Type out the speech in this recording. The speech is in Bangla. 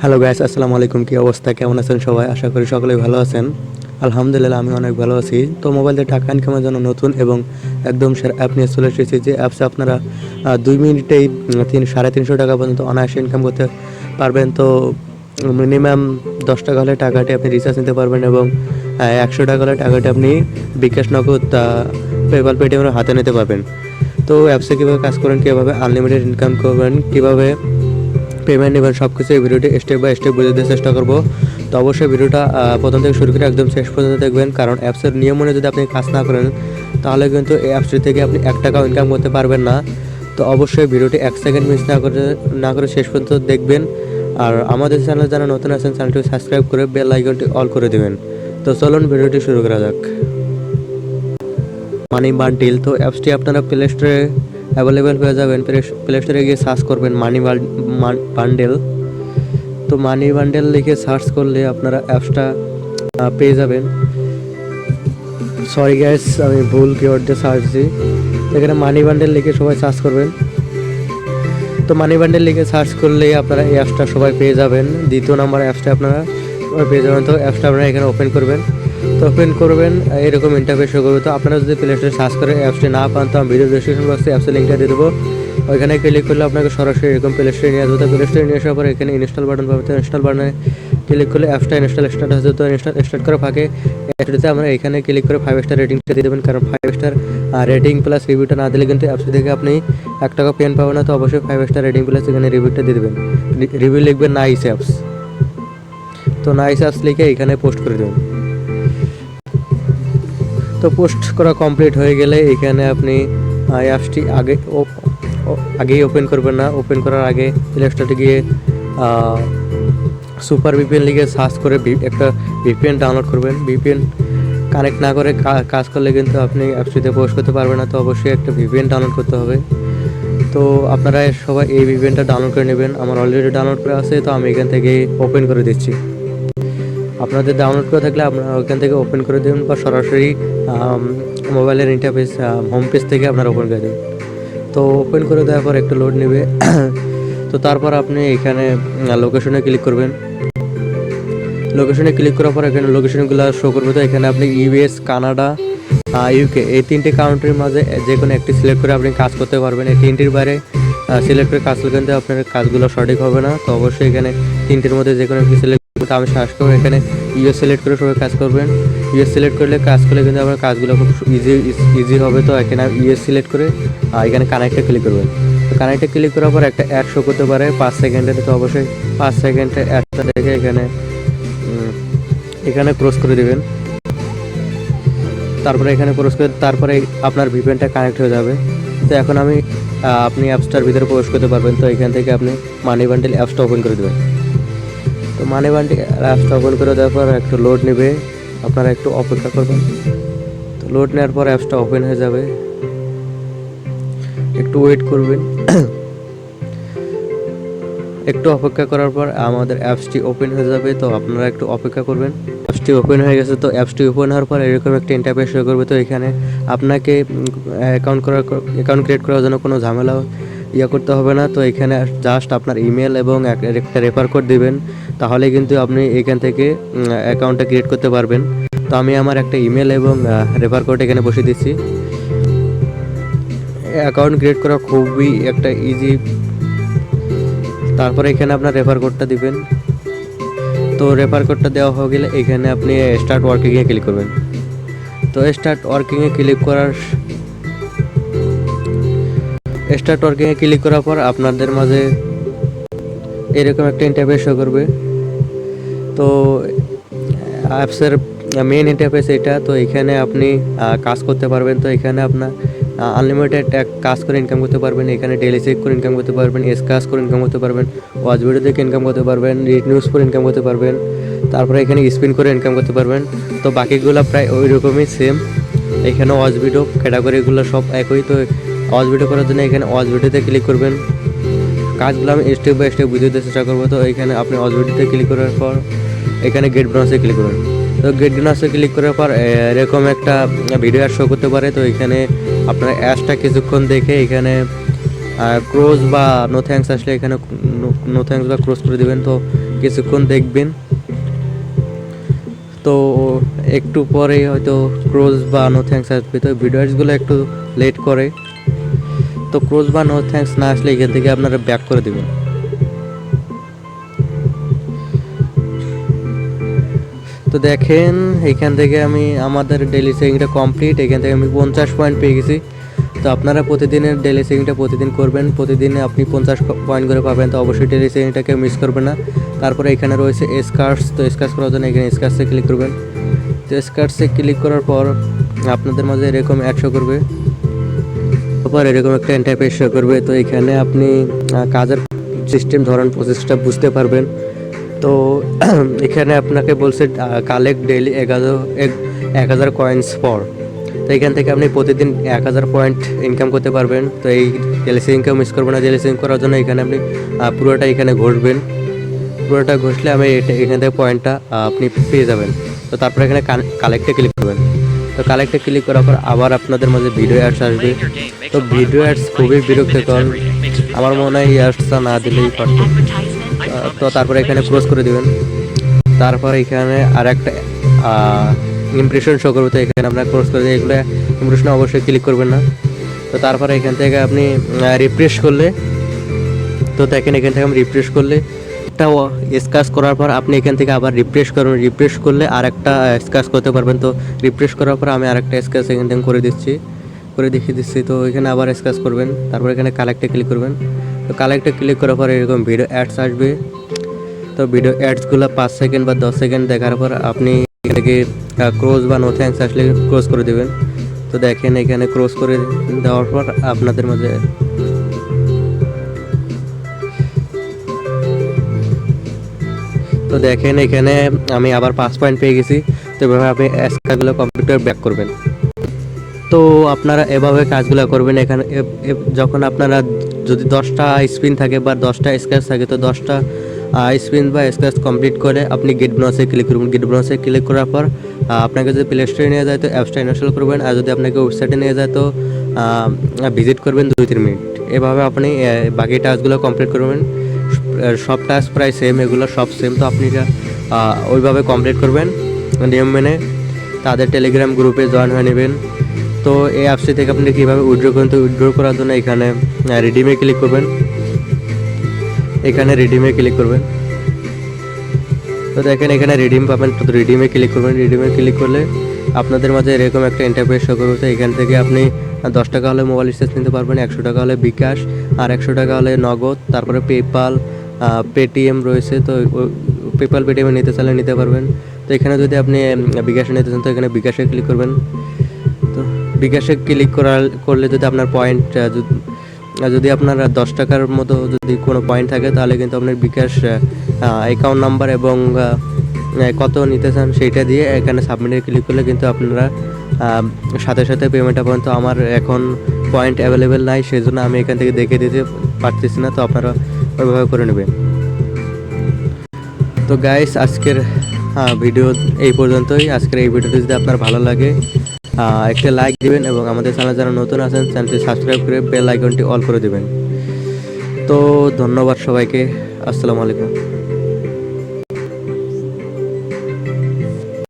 হ্যালো গাইস আসসালামু আলাইকুম কি অবস্থা? কেমন আছেন সবাই? আশা করি সকলেই ভালো আছেন। আলহামদুলিল্লাহ, আমি অনেক ভালো আছি। তো মোবাইল টাকা ইনকামের জন্য নতুন এবং একদম সেরা অ্যাপ নিয়ে চলে এসেছি। যে অ্যাপসে আপনারা দুই মিনিটেই তিন, সাড়ে তিনশো টাকা পর্যন্ত অনায়াসে ইনকাম করতে পারবেন। তো মিনিমাম দশ টাকা হলে টাকাটি আপনি রিচার্জ নিতে পারবেন এবং একশো টাকা হলে টাকাটি আপনি বিকাশ, নগদ পেপাল পেটিএমের হাতে নিতে পারবেন। তো অ্যাপসে কীভাবে কাজ করেন, কীভাবে আনলিমিটেড ইনকাম করবেন, কীভাবে পেমেন্ট নেবেন সব কিছু এই ভিডিওটি স্টেপ বাই স্টেপ বুঝে দেওয়ার চেষ্টা করব। তো অবশ্যই ভিডিওটা প্রথম থেকে শুরু করে একদম শেষ পর্যন্ত দেখবেন, কারণ অ্যাপসের নিয়ম অনুযায়ী যদি আপনি কাজ না করেন, তাহলে কিন্তু এই অ্যাপসটি থেকে আপনি এক টাকাও ইনকাম করতে পারবেন না। তো অবশ্যই ভিডিওটি এক সেকেন্ড মিস না করে না করে শেষ পর্যন্ত দেখবেন। আর আমাদের চ্যানেল যারা নতুন আছেন চ্যানেলটি সাবস্ক্রাইব করে বেল আইকনটি অল করে দেবেন। তো চলুন ভিডিওটি শুরু করা যাক। মানি বান্ডিল তো অ্যাপসটি আপনারা প্লে স্টোরে অ্যাভেলেবেল হয়ে যাবেন। প্লে স্টোরে গিয়ে সার্চ করবেন মানি বান্ডেল তো মানি বান্ডেল লিখে সার্চ করলে আপনারা অ্যাপসটা পেয়ে যাবেন। সরি গ্যাস আমি ভুল কিওয়ার্ড সার্চ দিই এখানে মানি বান্ডেল লিখে সবাই সার্চ করবেন। তো মানি বান্ডেল লিখে সার্চ করলে আপনারা এই অ্যাপসটা সবাই পেয়ে যাবেন। দ্বিতীয় নাম্বার অ্যাপসটা আপনারা পেয়ে যাবেন। তো অ্যাপসটা আপনারা এখানে ওপেন করবেন। তো ওপেন করবেন, এরকম ইন্টারফেস করবে। তো আপনারা যদি প্লে স্টোরে সার্চ করে অ্যাপসটি না পান, তো আমি ভিডিও ডিসক্রিপশন বক্সে অ্যাপসের লিঙ্কটা দিয়ে দেবো। ওইখানে ক্লিক করলে আপনাকে সরাসরি এরকম প্লে স্টোরে নিয়ে আসবে। তো প্লে স্টোরে নিয়ে আসার পর এখানে ইনস্টল বাটন পাবে। তো ইনস্টল বাটনে ক্লিক করলে অ্যাপসটা ইনস্টল স্টার্ট হচ্ছে। তো ইনস্টল স্টার্ট করা ফাঁকে অ্যাপটিতে আমরা এখানে ক্লিক করে ফাইভ স্টার রেটিংটা দিয়ে দেবেন। কারণ ফাইভ স্টার রেটিং প্লাস রিভিউটা না দিলে কিন্তু অ্যাপস থেকে আপনি এক টাকা পেন পাবেন না। তো অবশ্যই ফাইভ স্টার রেটিং প্লাস এখানে রিভিউটা দিয়ে দেবেন। রিভিউ লিখবেন নাইস অ্যাপস তো নাইস অ্যাপস লিখে এখানে পোস্ট করে দেবেন। তো পোস্ট করা কমপ্লিট হয়ে গেলে এখানে আপনি অ্যাপসটি আগে আগেই ওপেন করবেন না। ওপেন করার আগে প্লে স্টোরে গিয়ে সুপার ভিপিএন লিখে সার্চ করে একটা ভিপিএন ডাউনলোড করবেন। ভিপিএন কানেক্ট না করে কাজ করলে কিন্তু আপনি অ্যাপসটিতে পোস্ট করতে পারবেন না। তো অবশ্যই একটা ভিপিএন ডাউনলোড করতে হবে। তো আপনারা সবাই এই ভিপিএনটা ডাউনলোড করে নেবেন। আমার অলরেডি ডাউনলোড করা আছে, তো আমি এখান থেকে ওপেন করে দিচ্ছি। আপনাদের ডাউনলোড করে থাকলে আপনারা ওখান থেকে ওপেন করে দেবেন বা সরাসরি মোবাইলের ইন্টারফেস হোম পেজ থেকে আপনারা ওপেন করে দেবেন তো ওপেন করে দেওয়ার পর একটু লোড নেবে। তো তারপর আপনি এখানে লোকেশনে ক্লিক করবেন। লোকেশনে ক্লিক করার পর এখানে লোকেশনগুলো শো করবে। তো এখানে আপনি ইউএস কানাডা ইউকে এই তিনটি কাউন্ট্রির মাঝে যে কোনো একটি সিলেক্ট করে আপনি কাজ করতে পারবেন। এই তিনটির বাইরে সিলেক্ট করে কাজ করলে কিন্তু আপনার কাজগুলো সঠিক হবে না। তো অবশ্যই এখানে তিনটির মধ্যে যে কোনো একটি সিলেক্ট করতে আমি সাহস করব এখানে ইউএস সিলেক্ট করে সবাই কাজ করবেন। ইউএস সিলেক্ট করলে কাজ করলে কিন্তু আপনার কাজগুলো খুব ইজি ইজি হবে। তো এখানে ইউএস সিলেক্ট করে এখানে কানেক্টে ক্লিক করবেন। তো কানেক্টে ক্লিক করার পর একটা অ্যাড শো করতে পারে। পাঁচ সেকেন্ডের তো অবশ্যই পাঁচ সেকেন্ডের অ্যাডটা দেখে এখানে এখানে ক্রস করে দেবেন। তারপরে এখানে ক্রস করে, তারপরে আপনার ভিপিএনটা কানেক্ট হয়ে যাবে। তো এখন আমি আপনি অ্যাপসটার ভিতরে প্রবেশ করতে পারবেন। তো এখান থেকে আপনি মানি বান্ডেল অ্যাপসটা ওপেন করে দেবেন। তো মানি বান্ডেল অ্যাপসটা ওপেন করে দেওয়ার পর একটু লোড নেবে। আপনারা একটু অপেক্ষা করবেন। তো লোড নেওয়ার পর অ্যাপসটা ওপেন হয়ে যাবে। একটু ওয়েট করবেন। একটু অপেক্ষা করার পর আমাদের অ্যাপসটি ওপেন হয়ে যাবে। তো আপনারা একটু অপেক্ষা করবেন। অ্যাপসটি ওপেন হয়ে গেছে তো অ্যাপসটি ওপেন হওয়ার পর এরকম একটা ইন্টারফেস শো করবে। তো এখানে আপনাকে অ্যাকাউন্ট করার অ্যাকাউন্ট ক্রিয়েট করার জন্য কোনো ঝামেলা ইয়ে করতে হবে না। তো এখানে জাস্ট আপনার ইমেল এবং একটা রেফার কোড দিবেন। তাহলে কিন্তু আপনি এখান থেকে অ্যাকাউন্টটা ক্রিয়েট করতে পারবেন। তো আমি আমার একটা ইমেল এবং রেফার কোড এখানে বসিয়ে দিচ্ছি। অ্যাকাউন্ট ক্রিয়েট করা খুবই একটা ইজি তারপরে এখানে আপনার রেফার কোডটা দিবেন। তো রেফার কোডটা দেওয়া হয়ে গেলে এখানে আপনি স্টার্ট ওয়ার্কিংয়ে ক্লিক করবেন। তো স্টার্ট ওয়ার্কিংয়ে ক্লিক করার স্টার্ট ওয়ার্কিংয়ে ক্লিক করার পর আপনাদের মাঝে এরকম একটা ইন্টারফেস শো করবে। তো অ্যাপসের মেন ইন্টারফেস এটা। তো এখানে আপনি কাজ করতে পারবেন। তো এখানে আপনার আনলিমিটেড কাজ করে ইনকাম করতে পারবেন। এখানে ডেলি চেক করে ইনকাম করতে পারবেন। এস কাজ করে ইনকাম করতে পারবেন। ওয়াচ ভিডিও দেখে ইনকাম করতে পারবেন। রিড নিউজ করে ইনকাম করতে পারবেন। তারপরে এখানে স্পিন করে ইনকাম করতে পারবেন। তো বাকিগুলো প্রায় ওই রকমই সেম এখানে ওয়াচ ভিডিও ক্যাটাগরিগুলো সব একই। তো ওয়াচ ভিডিও করার জন্য এখানে ওয়াচ ভিডিওতে ক্লিক করবেন। কাজগুলো আমি স্টেপ বাই স্টেপ বুঝিয়ে চেষ্টা করব। তো এখানে আপনি ওয়াচ ভিডিওতে ক্লিক করার পর এখানে গেট ব্রাউন্সে ক্লিক করবেন। তো গেট ব্রাউন্সে ক্লিক করার পর এরকম একটা ভিডিও অ্যাড শো করতে পারে। তো এখানে আপনার অ্যাডসটা কিছুক্ষণ দেখে এখানে ক্রোজ বা নো থ্যাঙ্কস আসলে এখানে নো থ্যাঙ্কস বা ক্রোজ করে দিবেন। তো কিছুক্ষণ দেখবেন। তো একটু পরে হয়তো ক্রোজ বা নো থ্যাঙ্কস আসবে। তো ভিডিওসগুলো একটু লেট করে। তো ক্রোজ বা নো থ্যাঙ্কস না আসলে এখান থেকে আপনারা ব্যাক করে দেবেন। তো দেখেন, এখান থেকে আমি আমাদের ডেলি সেভিংটা কমপ্লিট এখান থেকে আমি পঞ্চাশ পয়েন্ট পেয়ে গেছি। তো আপনারা প্রতিদিনের ডেলি সেভিংটা প্রতিদিন করবেন, প্রতিদিনে আপনি পঞ্চাশ পয়েন্ট করে পাবেন, তো অবশ্যই ডেলি সেভিংটাকে মিস করবেন না। তারপরে এখানে রয়েছে স্কার্টস তো স্কার্টস করার জন্য এখানে স্কার্টসে ক্লিক করবেন। তো স্কার্টসে ক্লিক করার পর আপনাদের মাঝে এরকম অ্যাডশো করবে। তারপর এরকম একটা ইন্টারফেস শো করবে। তো এখানে আপনি কাজের সিস্টেম ধরন প্রসেসটা বুঝতে পারবেন। তো এখানে আপনাকে বলছে কালেক্ট ডেইলি এক হাজার, এক- হাজার কয়েন্স পর তো এখান থেকে আপনি প্রতিদিন এক হাজার পয়েন্ট ইনকাম করতে পারবেন। তো এই জেলিসি ইনকাম মিস করবেন না জেলিসি করার জন্য এখানে আপনি পুরোটা এখানে ঘষবেন। পুরোটা ঘষলে আমি এখান থেকে পয়েন্টটা আপনি পেয়ে যাবেন। তো তারপর এখানে কালেক্টে ক্লিক করবেন। তো কালেক্টে ক্লিক করার পর আবার আপনাদের মাঝে ভিডিও অ্যাডস আসবে। তো ভিডিও অ্যাডস খুবই বিরক্তিকর। আমার মনে হয় এই অ্যাডসটা না দিলেই পারতো। তো তারপরে এখানে ক্রস করে দিবেন। তারপর এখানে আর একটা ইমপ্রেশন শো করবে। তো এখানে আপনার ক্রস করে দিয়ে এগুলো ইমপ্রেশনে অবশ্যই ক্লিক করবেন না। তো তারপরে এখান থেকে আপনি রিফ্রেশ করলে, তো দেখেন এখান থেকে আমি রিফ্রেশ করলে একটা স্কাচ করার পর আপনি এখান থেকে আবার রিফ্রেশ করুন। রিফ্রেশ করলে আর একটা স্কাচ করতে পারবেন। তো রিফ্রেশ করার পর আমি আর একটা স্কাচ এখান থেকে করে দিচ্ছি। করে দেখিয়ে দিচ্ছি। তো এখানে আবার স্কাচ করবেন। তারপর এখানে কালেক্টে ক্লিক করবেন। তো কালেক্টে ক্লিক করার পর এরকম ভিডিও অ্যাডস আসবে। তো ভিডিও অ্যাডসগুলো পাঁচ সেকেন্ড বা দশ সেকেন্ড দেখার পর আপনি এখানে ক্রোজ বা নো থ্যাঙ্কস আসলে ক্রোজ করে দেবেন। তো দেখেন এখানে ক্রোজ করে দেওয়ার পর আপনাদের মাঝে তো দেখেন এখানে আমি আবার পাঁচ পয়েন্ট পেয়ে গেছি। তো এভাবে আপনি স্কাগুলো কম্পিউটার ব্যাক করবেন। তো আপনারা এভাবে কাজগুলো করবেন এখানে যখন আপনারা যদি দশটা স্পিন থাকে বা দশটা স্ক্র্যাচ থাকে, তো দশটা স্পিন বা স্ক্র্যাচ কমপ্লিট করে আপনি গেট ব্রাউন্সে ক্লিক করবেন। গেট ব্রাউন্সে ক্লিক করার পর আপনাকে যদি প্লে স্টোরে নিয়ে যায়, তো অ্যাপসটা ইনস্টল করবেন। আর যদি আপনাকে ওয়েবসাইটে নিয়ে যায়, তো ভিজিট করবেন দুই, তিন মিনিট। এভাবে আপনি বাকি টাস্কগুলো কমপ্লিট করবেন। সব টাস্ক প্রায় সেম এগুলো সব সেম তো আপনি ওইভাবে কমপ্লিট করবেন নিয়ম মেনে। তাদের টেলিগ্রাম গ্রুপে জয়েন হয়ে নেবেন। তো এই অ্যাপসটি থেকে আপনি কীভাবে উইড্রো করেন তো উইড্রো করার জন্য এখানে রিডিমে ক্লিক করবেন। এখানে রিডিমে ক্লিক করবেন। তো দেখেন এখানে রিডিম পাবেন, তো রিডিমে ক্লিক করবেন। রিডিমে ক্লিক করলে আপনাদের মাঝে এরকম একটা ইন্টারফেস শো করবে। তো এখান থেকে আপনি দশ টাকা হলে মোবাইল রিচার্জ নিতে পারবেন, একশো টাকা হলে বিকাশ আর একশো টাকা হলে নগদ, তারপরে পেপাল পেটিএম রয়েছে, তো পেপাল পেটিএমে নিতে চাইলে নিতে পারবেন। তো এখানে যদি আপনি বিকাশে নিতে চান, তো এখানে বিকাশে ক্লিক করবেন। তো বিকাশে ক্লিক করার করলে যদি আপনার পয়েন্ট যদি আপনার দশ টাকার মতো যদি কোনো পয়েন্ট থাকে, তাহলে কিন্তু আপনার বিকাশ অ্যাকাউন্ট নাম্বার এবং কত নিতে চান সেইটা দিয়ে এখানে সাবমিটে ক্লিক করলে কিন্তু আপনারা সাথে সাথে পেমেন্টটা পাবেন। তো আমার এখন পয়েন্ট অ্যাভেলেবেল নাই সেই জন্য আমি এখান থেকে দেখে দিতে পারতেছি না। তো আপনারা ওইভাবে করে নেবে। তো গাইস আজকের হ্যাঁ ভিডিও এই পর্যন্তই। আজকের এই ভিডিওটি যদি আপনার ভালো লাগে একটা লাইক দিবেন এবং আমাদের চ্যানেল যারা নতুন আছেন চ্যানেলটি সাবস্ক্রাইব করে বেল আইকনটি অল করে দিবেন। তো ধন্যবাদ সবাইকে। আসসালামু আলাইকুম।